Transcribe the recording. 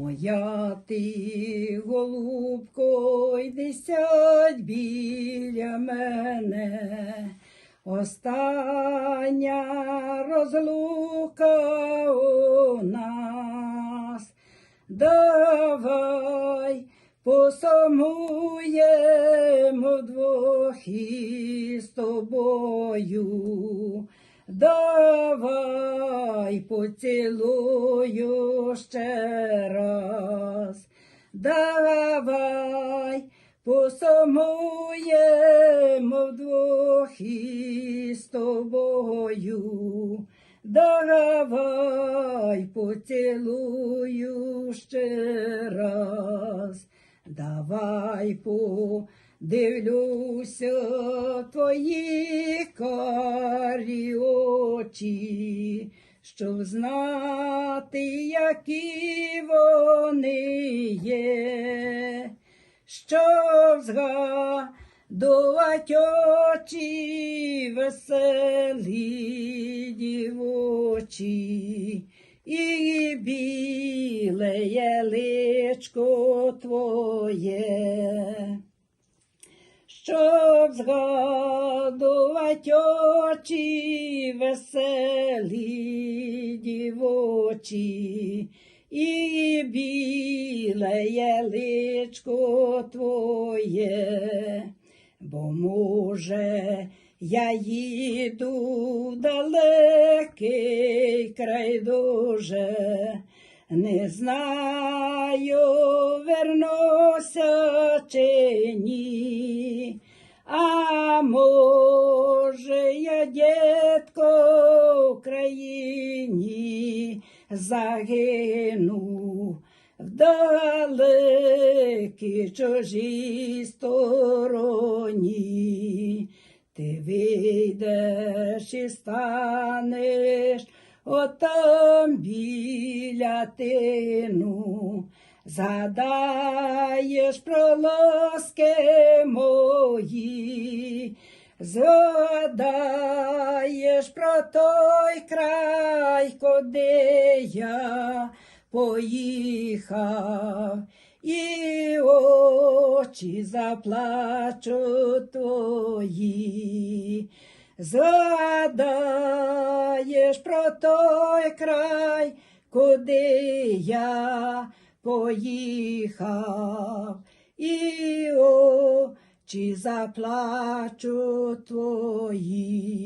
Моя ти, голубко, йди сядь біля мене. Остання розлука у нас. Давай посамуємо вдвох із тобою. Давай поцілую ще раз. Давай посамуємо вдвох із тобою. Давай поцілую ще раз. Давай подивлюся в твої карі очі, щоб знати, які вони є, щоб згадувати очі веселі дівочі. І біле личко твоє, щоб згадувати очі веселі дівочі, і біле личко твоє, бо може я їду далекий край дуже, не знаю, вернуся чи ні. А може, я дітко в країні загину в далекій чужій стороні. Ти вийдеш і станеш отам біля тину, згадаєш про ласки мої, згадаєш про той край, куди я поїхав. І очі заплачуть твої, згадаєш про той край, куди я поїхав, і очі заплачу твої.